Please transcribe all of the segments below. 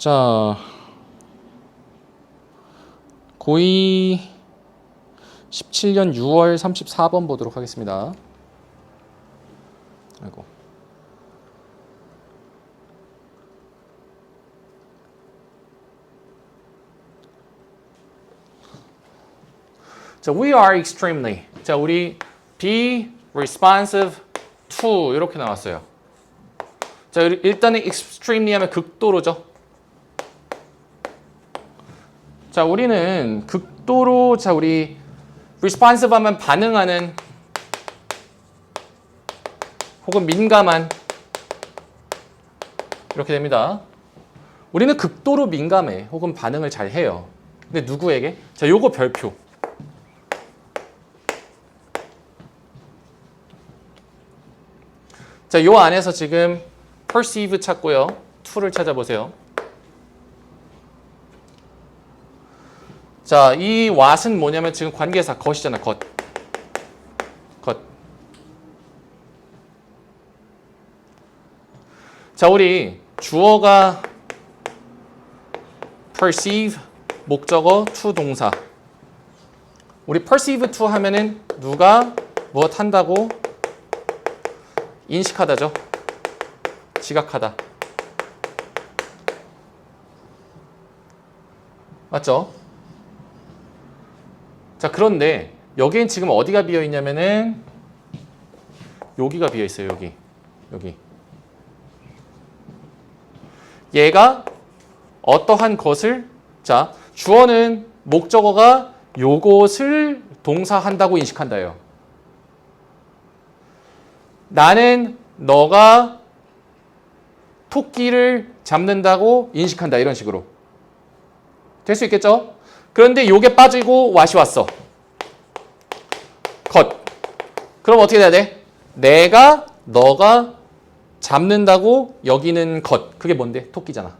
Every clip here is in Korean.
자, 고2 17년 6월 34번 보도록 하겠습니다. 아이고. 자, we are extremely. 자, 우리 be responsive to 이렇게 나왔어요. 자, 일단은 extremely 하면 극도로죠. 자, 우리는 극도로 자, 우리 responsive 하면 반응하는 혹은 민감한 이렇게 됩니다. 우리는 극도로 민감해 혹은 반응을 잘 해요. 근데 누구에게? 자, 요거 별표. 자, 요 안에서 지금 perceive 찾고요. to를 찾아보세요. 자, 이 what은 뭐냐면 지금 관계사 것이잖아, 것. 것. 자, 우리 주어가 perceive 목적어 to 동사. 우리 perceive to 하면은 누가 무엇 한다고 인식하다죠. 지각하다. 맞죠? 자, 그런데 여기엔 지금 어디가 비어 있냐면은 여기가 비어 있어요. 여기. 여기. 얘가 어떠한 것을 자, 주어는 목적어가 요것을 동사한다고 인식한다요. 나는 너가 토끼를 잡는다고 인식한다. 이런 식으로. 될 수 있겠죠? 그런데 요게 빠지고 왓이 왔어. 컷. 그럼 어떻게 돼야 돼? 내가 너가 잡는다고 여기는 것. 그게 뭔데? 토끼잖아.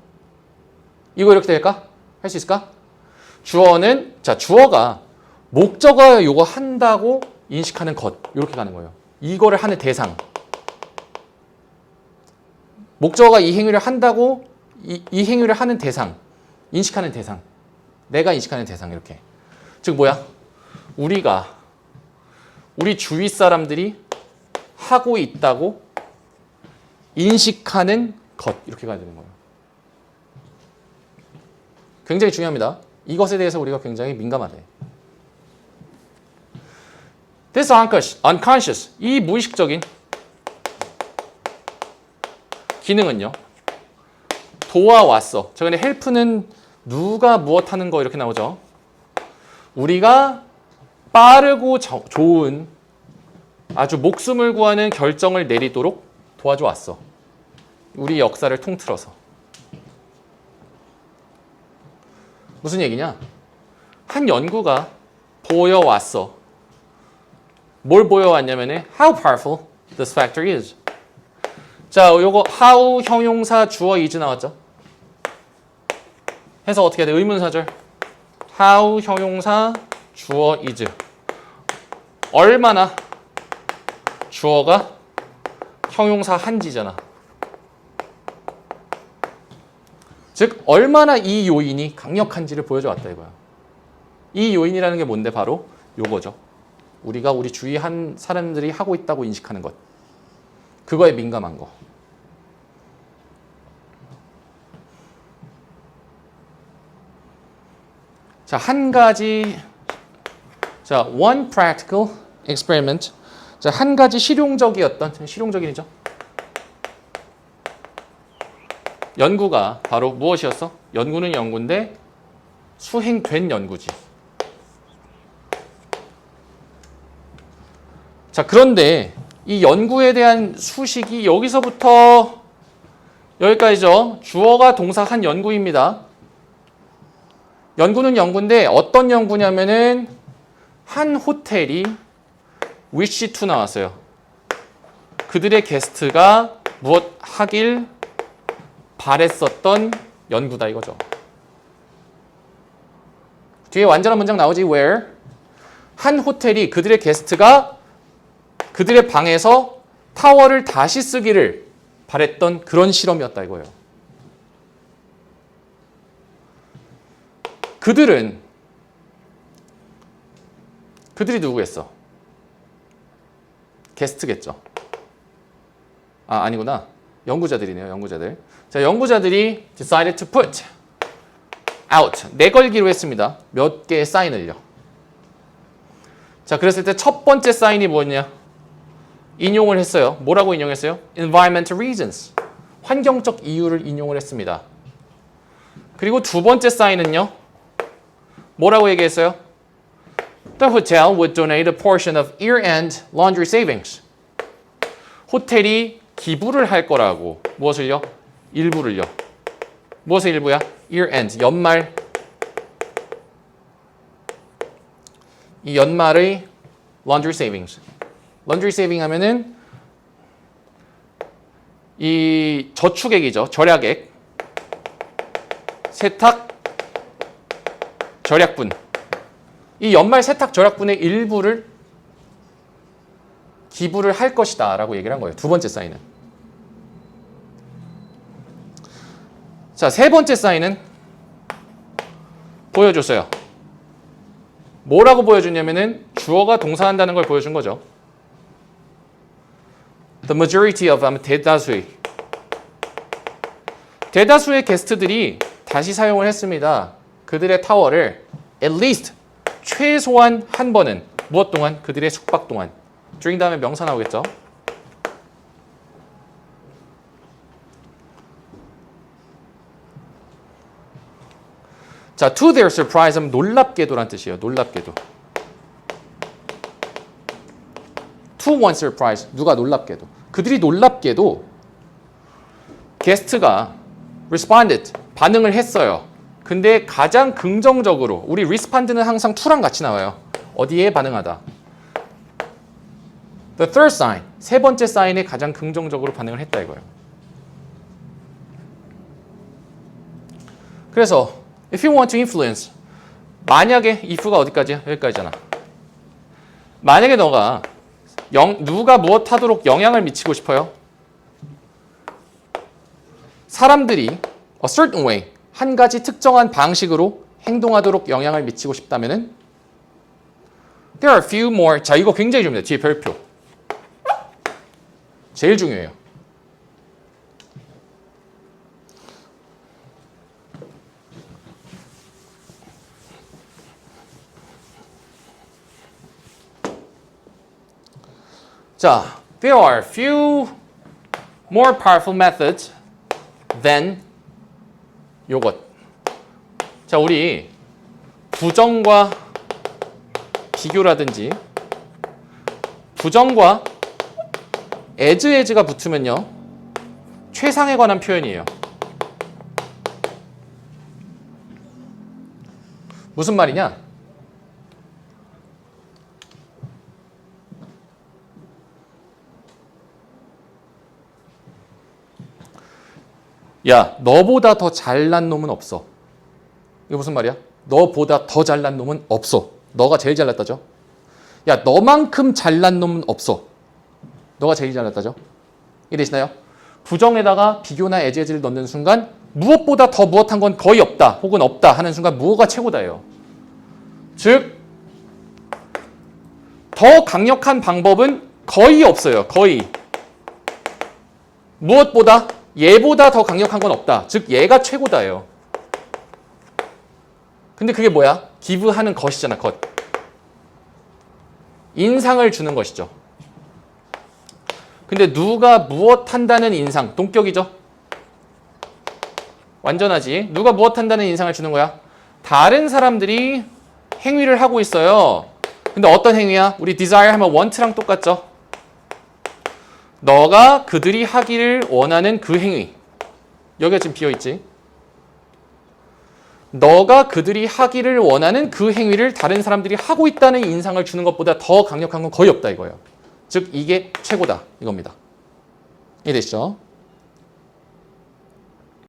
이거 이렇게 될까? 할 수 있을까? 주어는 자 주어가 목적어 요거 한다고 인식하는 것 이렇게 가는 거예요. 이거를 하는 대상. 목적어가 이 행위를 한다고 이, 이 행위를 하는 대상, 인식하는 대상. 내가 인식하는 대상 이렇게. 즉 뭐야? 우리가 우리 주위 사람들이 하고 있다고 인식하는 것 이렇게 가야 되는 거예요. 굉장히 중요합니다. 이것에 대해서 우리가 굉장히 민감하대. This unconscious, 이 무의식적인 기능은요. 도와왔어. 저 근데 help는 누가 무엇 하는 거 이렇게 나오죠. 우리가 빠르고 저, 좋은 아주 목숨을 구하는 결정을 내리도록 도와줘 왔어. 우리 역사를 통틀어서. 무슨 얘기냐? 한 연구가 보여왔어. 뭘 보여왔냐면은 how powerful this factor is. 자, 요거 how 형용사 주어 is 나왔죠? 해서 어떻게 돼? 의문사절. how 형용사 주어 is. 얼마나 주어가 형용사 한지잖아. 즉 얼마나 이 요인이 강력한지를 보여줘 왔다 이거야. 이 요인이라는 게 뭔데 바로 요거죠. 우리가 우리 주위 한 사람들이 하고 있다고 인식하는 것. 그거에 민감한 거. 자, 한 가지 자, one practical experiment. 자, 한 가지 실용적이었던 실용적인이죠. 연구가 바로 무엇이었어? 연구는 연구인데 수행된 연구지. 자, 그런데 이 연구에 대한 수식이 여기서부터 여기까지죠. 주어가 동사 한 연구입니다. 연구는 연구인데 어떤 연구냐면은 한 호텔이 wish to 나왔어요. 그들의 게스트가 무엇 하길 바랬었던 연구다 이거죠. 뒤에 완전한 문장 나오지 where 한 호텔이 그들의 게스트가 그들의 방에서 타워를 다시 쓰기를 바랬던 그런 실험이었다 이거예요. 그들은 그들이 누구겠어? 게스트겠죠. 아 아니구나. 연구자들이네요. 연구자들. 자 연구자들이 decided to put out 내걸기로 했습니다. 몇 개의 사인을요. 자 그랬을 때 첫 번째 사인이 뭐였냐? 인용을 했어요. 뭐라고 인용했어요? environmental reasons. 환경적 이유를 인용을 했습니다. 그리고 두 번째 사인은요. 뭐라고 얘기했어요? The hotel would donate a portion of year-end laundry savings. 호텔이 기부를 할 거라고. 무엇을요? 일부를요. 무엇의 일부야? year-end, 연말. 이 연말의 laundry savings. laundry saving 하면은 이 저축액이죠. 절약액. 세탁 절약분. 이 연말 세탁 절약분의 일부를 기부를 할 것이다 라고 얘기를 한 거예요. 두 번째 사인은. 자, 세 번째 사인은 보여줬어요. 뭐라고 보여줬냐면은 주어가 동사한다는 걸 보여준 거죠. The majority of 하면 대다수의 대다수의 게스트들이 다시 사용을 했습니다. 그들의 타워를 at least 최소한 한 번은 무엇 동안? 그들의 숙박 동안. during 다음에 명사 나오겠죠? 자, to their surprise 하면 놀랍게도란 뜻이에요. 놀랍게도. to one surprise. 누가 놀랍게도. 그들이 놀랍게도 게스트가 responded. 반응을 했어요. 근데 가장 긍정적으로 우리 respond는 항상 to랑 같이 나와요. 어디에 반응하다. The third sign. 세 번째 사인에 가장 긍정적으로 반응을 했다 이거예요. 그래서 if you want to influence 만약에 if가 어디까지야? 여기까지잖아. 만약에 너가 영, 누가 무엇 하도록 영향을 미치고 싶어요? 사람들이 a certain way 한 가지 특정한 방식으로 행동하도록 영향을 미치고 싶다면은 there are few more 자 이거 굉장히 중요해요. 뒤에 별표 제일 중요해요. 자, there are few more powerful methods than 요것. 자, 우리 부정과 비교라든지 부정과 as as가 붙으면요. 최상에 관한 표현이에요. 무슨 말이냐? 야, 너보다 더 잘난 놈은 없어. 이거 무슨 말이야? 너보다 더 잘난 놈은 없어. 너가 제일 잘났다죠? 야, 너만큼 잘난 놈은 없어. 너가 제일 잘났다죠? 이해되시나요? 부정에다가 비교나 애제지를 넣는 순간 무엇보다 더 무엇한 건 거의 없다 혹은 없다 하는 순간 무엇가 최고다예요. 즉, 더 강력한 방법은 거의 없어요. 거의. 무엇보다 얘보다 더 강력한 건 없다. 즉 얘가 최고다예요. 근데 그게 뭐야? 기부하는 것이잖아. 것. 인상을 주는 것이죠. 근데 누가 무엇 한다는 인상, 동격이죠. 완전하지. 누가 무엇 한다는 인상을 주는 거야? 다른 사람들이 행위를 하고 있어요. 근데 어떤 행위야? 우리 desire 하면 want랑 똑같죠. 너가 그들이 하기를 원하는 그 행위. 여기가 지금 비어 있지. 너가 그들이 하기를 원하는 그 행위를 다른 사람들이 하고 있다는 인상을 주는 것보다 더 강력한 건 거의 없다 이거예요. 즉 이게 최고다 이겁니다. 이해되시죠?